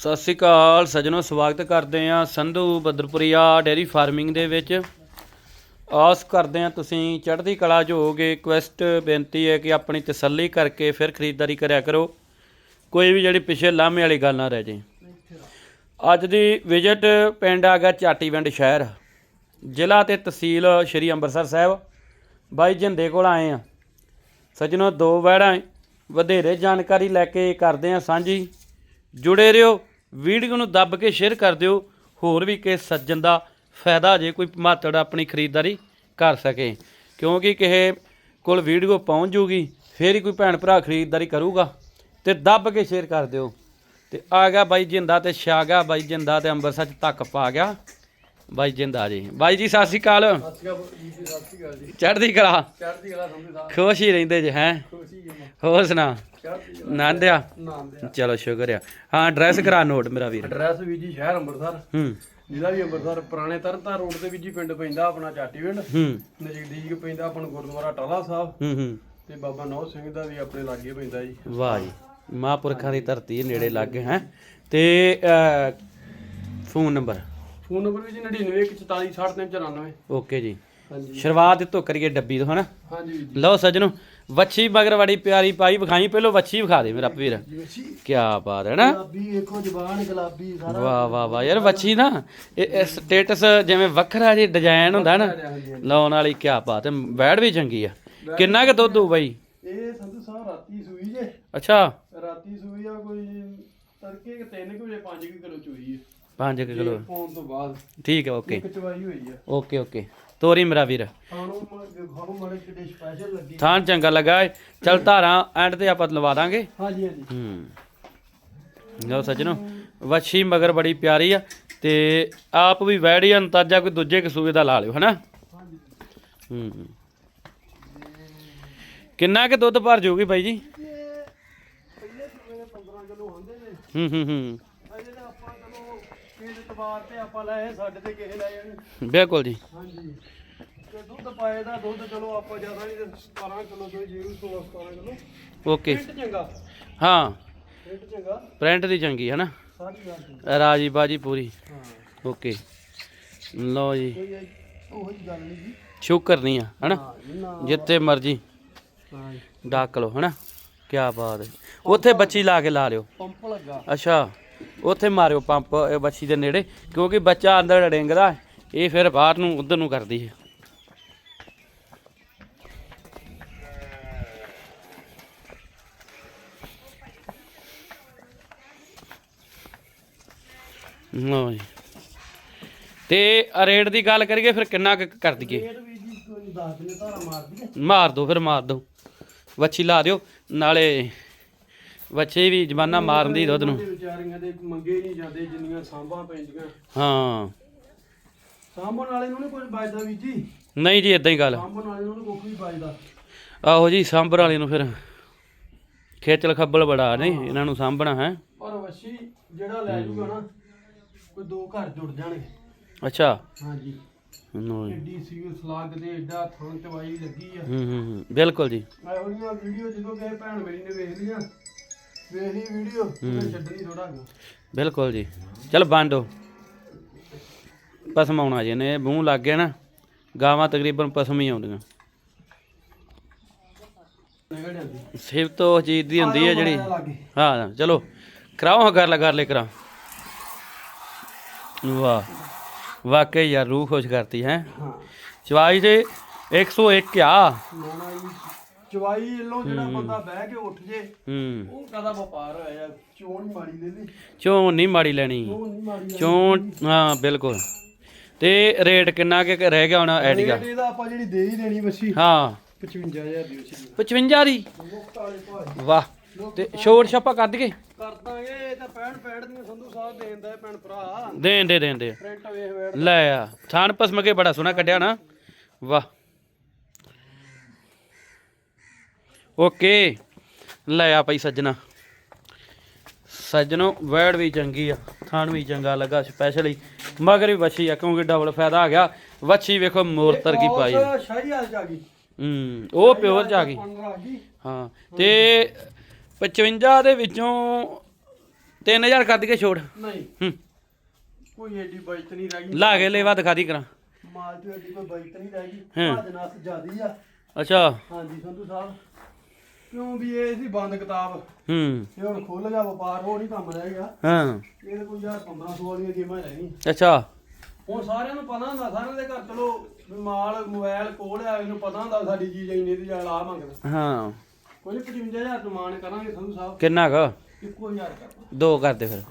ਸਤਿ ਸ਼੍ਰੀ ਅਕਾਲ, ਸਜਣੋ, ਸਵਾਗਤ ਕਰਦੇ ਆ ਸੰਧੂ ਬਦਰਪੁਰੀਆ ਡੇਰੀ ਫਾਰਮਿੰਗ ਦੇ ਵਿੱਚ। ਆਸ ਕਰਦੇ ਆ ਤੁਸੀਂ ਚੜ੍ਹਦੀ ਕਲਾ 'ਚ ਹੋਗੇ ਕੁਐਸਟ ਬੇਨਤੀ ਹੈ ਕਿ ਆਪਣੀ ਤਸੱਲੀ ਕਰਕੇ ਫਿਰ ਖਰੀਦਦਾਰੀ ਕਰਿਆ ਕਰੋ। ਕੋਈ ਵੀ ਜਿਹੜੀ ਪਿੱਛੇ ਲਾਮੇ ਵਾਲੀ ਗੱਲ ਨਾ ਰਹਿ ਜੇ। ਅੱਜ ਦੀ ਵਿਜ਼ਿਟ ਪਿੰਡ ਆ ਗਿਆ ਚਾਟੀਵਿੰਡ ਸ਼ਹਿਰ। ਜ਼ਿਲ੍ਹਾ ਤੇ ਤਹਿਸੀਲ ਸ਼੍ਰੀ ਅੰਮ੍ਰਿਤਸਰ ਸਾਹਿਬ। ਬਾਈ ਜਿੰਦੇ ਕੋਲ ਆਏ ਆ ਸੱਜਣੋ, ਦੋ ਵੈੜਾਂ ਵਧੇਰੇ ਜਾਣਕਾਰੀ ਲੈ ਕੇ ਕਰਦੇ ਆ ਸਾਂਝੀ। ਜੁੜੇ ਰਹੋ। ਵੀਡੀਓ ਨੂੰ ਦੱਬ ਕੇ ਸ਼ੇਅਰ ਕਰ ਦਿਓ। ਹੋਰ ਵੀ ਕਿਸੇ ਸੱਜਣ ਦਾ ਫਾਇਦਾ ਜੇ ਕੋਈ ਮਾਤੜ ਆਪਣੀ ਖਰੀਦਦਾਰੀ ਕਰ ਸਕੇ। ਕਿਉਂਕਿ ਕਿਸੇ ਕੋਲ ਵੀਡੀਓ ਪਹੁੰਚ ਜੂਗੀ ਫੇਰ ਹੀ ਕੋਈ ਭੈਣ ਭਰਾ ਖਰੀਦਦਾਰੀ ਕਰੂਗਾ। ਤੇ ਦੱਬ ਕੇ ਸ਼ੇਅਰ ਕਰ ਦਿਓ। ਤੇ ਆ ਗਿਆ ਬਾਈ ਜਿੰਦਾ ਤੇ ਛਾ ਗਿਆ ਬਾਈ ਜਿੰਦਾ ਤੇ ਅੰਮ੍ਰਿਤਸਰ ਚ ਤੱਕ ਪਾ ਗਿਆ। ਬਾਈ ਜਿੰਦਾ ਜੀ। ਬਾਈ ਜੀ ਸਤਿ ਸ਼੍ਰੀ ਅਕਾਲ। ਚੜ੍ਹਦੀ ਕਲਾ। ਚੜ੍ਹਦੀ ਕਲਾ ਖੁਸ਼ ਹੀ ਰਹਿੰਦੇ ਜੇ ਹੈ? ਹੋਰ ਸੁਣਾ? ਚੜ੍ਹਦੀ ਨਾਂਦਿਆ? ਨਾਮ ਦੇ ਚਲੋ ਸ਼ੁਕਰ ਆ। ਹਾਂ ਐਡਰੈਸ ਕਰਾ ਨੋਟ ਮੇਰਾ ਵੀਰ। ਐਡਰੈਸ ਵੀ ਜੀ ਸ਼ਹਿਰ ਅੰਮ੍ਰਿਤਸਰ। ਹੂੰ। ਜ਼ਿਲ੍ਹਾ ਵੀ ਅੰਮ੍ਰਿਤਸਰ ਪੁਰਾਣੇ ਤਰਨਤਾਰਨ ਰੋਡ ਤੇ ਵੀ ਜੀ ਪਿੰਡ ਪੈਂਦਾ ਆਪਣਾ ਚਾਟੀਵਿੰਡ। ਹੂੰ। ਨਜ਼ਦੀਕ ਪੈਂਦਾ ਆਪਣਾ ਗੁਰਦੁਆਰਾ ਟਾਲਾ ਸਾਹਿਬ। ਹੂੰ ਹੂੰ। ਤੇ ਬਾਬਾ ਨੌ ਸਿੰਘ ਦਾ ਵੀ ਆਪਣੇ ਲਾਗੇ ਪੈਂਦਾ ਜੀ। ਵਾਹ ਜੀ। ਮਹਾਂਪੁਰਖਾਂ ਦੀ ਧਰਤੀ ਨੇੜੇ ਲੱਗ ਹੈ। ਤੇ ਫੋਨ ਨੰਬਰ? ਫੋਨ ਨੰਬਰ ਵੀ ਜੀ 9914469394 ਓਕੇ ਜੀ। ਹਾਂਜੀ। ਸ਼ੁਰੂਆਤ ਤੋਂ ਕਰੀਏ ਡੱਬੀ ਤੋਂ ਹਨਾ? ਹਾਂਜੀ ਲਓ ਸੱਜਣੋ ਵੱਛੀ ਮਗਰ ਬੜੀ ਪਿਆਰੀ ਪਾਈ ਵਿਖਾਈ ਪਹਿਲੋਂ ਵੱਛੀ ਵਿਖਾ ਦੇ ਮੇਰਾ ਵੀਰ। ਕੀ ਬਾਤ ਹੈ ਨਾ। ਗੁਲਾਬੀ ਵੇਖੋ ਜ਼ਬਾਨ ਗੁਲਾਬੀ ਸਾਰਾ ਵਾਹ ਵਾਹ ਵਾਹ ਯਾਰ ਵੱਛੀ ਨਾ ਇਹ ਸਟੇਟਸ ਜਿਵੇਂ ਵੱਖਰਾ ਜੀ ਡਿਜ਼ਾਈਨ ਹੁੰਦਾ ਨਾ ਲਾਉਣ ਵਾਲੀ ਕੀ ਬਾਤ ਹੈ ਬੈੜ ਵੀ ਚੰਗੀ ਆ। ਕਿੰਨਾ ਕੁ ਦੁੱਧ ਹੋਊ ਬਾਈ? ਇਹ ਸੰਧੂ ਸਾਹਿਬ ਰਾਤੀ ਸੂਈ ਜੇ। ਅੱਛਾ। ਰਾਤੀ ਸੂਈ ਆ ਕੋਈ ਤੜਕੇ 3 ਵਜੇ 5 ਕਿਲੋ ਚੋਈ ਹੈ 5 ਕਿਲੋ। ਫੋਨ ਤੋਂ ਬਾਅਦ ਠੀਕ ਹੈ ਓਕੇ ਚਵਾਈ ਹੋਈ ਆ। ਓਕੇ ਓਕੇ ਤੋਰੀ ਮੇਰਾ ਵੀਰ। ਕਿਤੇ ਸਪੈਸ਼ਲ ਲੱਗੀ। ਥਾਂ ਚੰਗਾ ਲੱਗਾ ਏ। ਚਲ ਧਾਰਾਂ ਐਂਡ ਤੇ ਆਪਾਂ ਲਵਾ ਦਾਂਗੇ। ਹਾਂਜੀ ਹਾਂਜੀ। ਹੂੰ। ਲਓ ਸੱਜਣੋ ਵੱਛੀ ਮਗਰ ਬੜੀ ਪਿਆਰੀ ਆ ਤੇ ਆਪ ਵੀ ਵੈੜੀ ਅੰਤਾਜਾ ਕੋਈ ਦੂਜੇ ਕਸੂਏ ਦਾ ਲਾ ਲਿਓ ਹਨਾ? ਹੂੰ। ਕਿੰਨਾ ਕੁ ਦੁੱਧ ਭਰ ਜਾਊਗੀ ਬਾਈ ਜੀ? ਇਹ ਪਹਿਲੇ ਸੂਏ ਦੇ 15 ਕਿਲੋ ਹੁੰਦੇ ਨੇ। ਹੂੰ ਹੂੰ ਹੂੰ। ਪਿੰਡ ਤਵਾਰ ਤੇ ਆਪਾਂ ਲਏ ਸਾਡੇ ਤੇ ਕਿਸੇ ਲੈ ਜਾਣ ਬਿਲਕੁਲ ਜੀ। ਹਾਂਜੀ। ਤੇ ਦੁੱਧ ਪਾਏ ਦਾ ਦੁੱਧ ਚਲੋ ਆਪਾਂ ਜ਼ਿਆਦਾ ਨਹੀਂ ਤੇ 17 ਕਿਲੋ ਤੋਂ ਜ਼ੀਰੋ 16 17 ਕਿਲੋ। ਓਕੇ। ਪਿੰਡ ਚੰਗਾ। ਹਾਂ। ਚੰਗਾ। ਪ੍ਰਿੰਟ ਦੀ ਚੰਗੀ ਸਾਰੀ ਗੱਲ ਠੀਕ ਰਾਜੀ ਬਾਜੀ ਪੂਰੀ। ਹਾਂ। ਓਕੇ। ਲਓ ਜੀ। ਉਹ ਹੀ ਗੱਲ ਨਹੀਂ ਜੀ। ਸ਼ੁਕਰ ਨਹੀਂ ਆ ਹਨਾ? ਹਾਂ ਨਾ। ਜਿੱਥੇ ਮਰਜ਼ੀ ਹਾਂ। ਡੱਕ ਲਓ ਹਨਾ? ਕੀ ਬਾਤ ਹੈ। ਉੱਥੇ ਬੱਚੀ ਲਾ ਕੇ ਲਾ ਲਿਓ। ਪੰਪ ਲੱਗਾ। ਅੱਛਾ। ਉੱਥੇ ਮਾਰਿਓ ਪੰਪ ਬੱਚੀ ਦੇ ਨੇੜੇ ਕਿਉਂਕਿ ਬੱਚਾ ਅੰਦਰ ਡਿੰਗਦਾ ਇਹ ਫਿਰ ਬਾਹਰ ਨੂੰ ਉਧਰ ਨੂੰ ਕਰਦੀ ਹੈ। ਲਓ ਜੀ। ਤੇ ਰੇਟ ਦੀ ਗੱਲ ਕਰੀਏ ਫਿਰ ਕਿੰਨਾ ਕੁ ਕਰ ਦਈਏ। ਮਾਰ ਦੋ ਫਿਰ ਮਾਰ ਦੋ। ਵੱਛੀ ਲਾ ਦਿਓ ਨਾਲੇ ਵੱਛੇ ਵੀ ਜਮਾਨਾ ਮਾਰਨ ਦੀ ਦੁੱਧ ਨੂੰ। ਵਿਚਾਰੀਆਂ ਦੇ ਮੰਗੇ ਨਹੀਂ ਜਾਂਦੇ ਜਿੰਨੀਆਂ ਸਾਂਭਾਂ ਪੈਂਦੀਆਂ। ਹਾਂ। ਸਾਂਭਣ ਵਾਲੇ ਨੂੰ ਨੀ ਕੁਝ ਬਚਦਾ ਵੀ ਜੀ। ਨਹੀਂ ਜੀ ਇਦਾਂ ਹੀ ਗੱਲ। ਸਾਂਭਣ ਵਾਲੇ ਨੂੰ ਕੁਛ ਵੀ ਬਚਦਾ ਆਹੋ ਜੀ ਸਾਂਭਰ ਵਾਲੇ ਨੂੰ ਫਿਰ ਖੇਚਲ ਖੱਬਲ ਬੜਾ ਨਹੀਂ ਇਹਨਾਂ ਨੂੰ ਸਾਂਭਣਾ ਹੈ। ਪਰ ਵਸ਼ੀ ਜਿਹੜਾ ਲੈ ਜੂਗਾ ਨਾ ਕੋਈ ਦੋ ਘਰ ਜੁੜ ਜਾਣਗੇ। ਅੱਛਾ। ਹਾਂਜੀ। ਲਓ ਜੀ। ਐਡੀ ਸੀਲ ਸਲਾਗ ਦੇ ਐਡਾ ਥਾਂ ਚਵਾਈ ਲੱਗੀ ਆ। ਹੂੰ ਹੂੰ ਬਿਲਕੁਲ ਜੀ। ਇਹੋ ਜਿਹੀਆਂ ਵੀਡੀਓ ਜਦੋਂ ਗਏ ਭੈਣ ਮੇਰੀ ਨੇ ਵੇਖ ਲਈਆਂ। ਵੇਖ ਲਈ ਵੀਡੀਓ ਉਹਨੇ ਛੱਡਣੀ ਥੋੜਾ ਬਿਲਕੁਲ ਜੀ। ਚਲ ਬੰਦੋ ਪਸਮ ਆਉਣਾ ਜੀ ਨੇ ਮੂੰਹ ਲੱਗ ਗਿਆ ਨਾ ਗਾਵਾਂ ਤਕਰੀਬਨ ਪਸਮ ਹੀ ਆਉਂਦੀਆਂ। ਸਿਫਤ ਤੋਂ ਚੀਜ਼ ਦੀ ਹੁੰਦੀ ਹੈ ਜਿਹੜੀ। ਹਾਂ ਚਲੋ। ਕਰਾਓ ਹਾਂ ਕਰ ਲੈ ਕਰ ਲੈ ਕਰਾ ਵਾਹ। ਵਾਕਈ ਯਾਰ ਰੂਹ ਖੁਸ਼ ਕਰਤੀ ਹੈ। ਹਾਂ। ਚਵਾਈ ਤੇ 101 ਆ। ਨਾਨਾ ਜੀ ਚਵਾਈ ਵੱਲੋਂ ਜਿਹੜਾ ਬੰਦਾ ਬਹਿ ਕੇ ਉੱਠ ਜੇ ਹੂੰ। ਉਹ ਕਦਾ ਵਪਾਰ ਹੋਇਆ ਯਾਰ? ਚੋਣ ਚੋਣ ਨਹੀਂ ਮਾੜੀ ਲੈਣੀ। ਚੋਣ ਨਹੀਂ ਮਾੜੀ ਲੈਣੀ। ਚੋਣ ਹਾਂ ਬਿਲਕੁਲ। ਤੇ ਰੇਟ ਕਿੰਨਾ ਕਿ ਰਹਿ ਗਿਆ ਹੁਣ ਐਡੀਗਾ ਰੇਟ ਇਹਦਾ ਆਪਾਂ ਜਿਹੜੀ ਦੇ ਹੀ ਦੇਣੀ ਵਸੀ ਹਾਂ। 55000 ਦੀ ਵਸੀ 55 ਦੀ? ਮੁਫਤ ਵਾਲੇ ਵਾਹ। ਤੇ ਛੋੜ ਛਾਪਾ ਕਰ ਦਈਏ ਕਰ ਦਾਂਗੇ ਇਹ ਤਾਂ 65 65 ਦੀਆਂ ਸੰਧੂ ਸਾਹਿਬ ਦੇਣ ਦਾ ਭੈਣ ਭਰਾ। ਦੇਣ ਦੇ ਦੇਣ ਦੇ। ਪ੍ਰਿੰਟ ਵੇਖ ਵੇੜ। ਲੈ ਆ। ਥਾਨ ਪਸਮ ਕੇ ਬੜਾ ਸੋਹਣਾ ਕੱਢਿਆ ਨਾ। ਵਾਹ। ਓਕੇ। ਲੈ ਆ ਭਾਈ ਸੱਜਣਾ। ਸੱਜਣੋ ਵੈੜ ਵੀ ਚੰਗੀ ਆ ਥਾਨ ਵੀ ਚੰਗਾ ਲੱਗਾ ਸਪੈਸ਼ਲੀ ਮਗਰ ਵੀ ਵੱਛੀ ਆ ਕਿਉਂਕਿ ਡਬਲ ਫਾਇਦਾ ਆ ਗਿਆ। ਵੱਛੀ ਵੇਖੋ ਮੋਰ ਤਰਕੀ ਪਾਈ ਆ। ਉਸ ਸ਼ਾਹੀ ਹਾਲ ਚ ਆ ਗਈ ਹੂੰ ਉਹ ਪਿਓਰ ਚ ਆ ਗਈ ਹਾਂ ਤੇ 55 ਦੇ ਵਿੱਚੋਂ 3000 ਕਰ ਦਈਏ ਛੋੜ। ਨਹੀਂ। ਹੂੰ। ਕੋਈ ਏਡੀ ਬਚਤ ਨਹੀਂ ਰਹਿ ਗਈ। ਲਾ ਕੇ ਲੇਵਾ ਦਿਖਾ ਦੀ ਕਰਾਂ। ਮਾਲ ਤੇ ਏਡੀ ਕੋਈ ਬਚਤ ਨਹੀਂ ਰਹਿ ਗਈ। ਹਾਂ। ਭਾਜ ਨਾਸ ਜਿਆਦੀ ਆ। ਅੱਛਾ। ਹਾਂਜੀ ਸੰਧੂ ਸਾਹਿਬ। ਕਿਉਂ ਵੀ ਇਹ ਸੀ ਬੰਦ ਕਿਤਾਬ? ਹੂੰ। ਇਹ ਹੁਣ ਖੁੱਲ ਗਿਆ ਵਪਾਰ ਉਹ ਨਹੀਂ ਕੰਮ ਰਹਿ ਗਿਆ। ਹਾਂ। ਇਹ ਤਾਂ ਕੋਈ ਯਾਰ 1500 ਵਾਲੀਆਂ ਗੇਮਾਂ ਰਹਿ ਗਈਆਂ ਅੱਛਾ। ਹੁਣ ਸਾਰਿਆਂ ਨੂੰ ਪਤਾ ਹੁੰਦਾ ਸਾਰਿਆਂ ਦੇ ਘਰ ਚਲੋ ਵੀ ਮਾਲ ਮੋਬਾਈਲ ਕੋਲ ਆ ਇਹਨੂੰ ਪਤਾ ਹੁੰਦਾ ਸਾਡੀ ਚੀਜ਼ ਇੰਨੇ ਦੀ ਜਾਂ ਆ ਮੰਗਦਾ। ਹਾਂ। ਕੋਈ 55000 ਤੋਂ ਮਾਨ ਕਰਾਂਗੇ ਸੰਧੂ ਸਾਹਿਬ। ਕਿੰਨਾ ਕ? ਇੱਕੋ ਹਜ਼ਾਰ ਦੋ ਕਰ ਦੇ ਫਿਰ।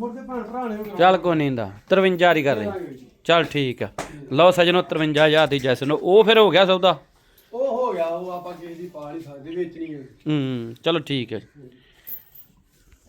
ਭੈਣ ਭਰਾ ਨੇ ਚੱਲ ਕੋਈ ਨਹੀਂ ਦਾ 53000 ਹੀ ਕਰ ਦੇ ਕਰਾਂਗੇ ਜੀ। ਚੱਲ ਠੀਕ ਆ। ਲਓ ਸਜਣੋ 53000 ਦੀ ਜੈਸ ਨੂੰ। ਉਹ ਫਿਰ ਹੋ ਗਿਆ ਸੌਦਾ। ਉਹ ਉਹ ਆਪਾਂ ਕਿਸੇ ਦੀ ਪਾ ਨਹੀਂ ਸਕਦੇ ਵੇਚਣੀ ਹੈ ਹੂੰ ਚਲੋ ਠੀਕ ਹੈ।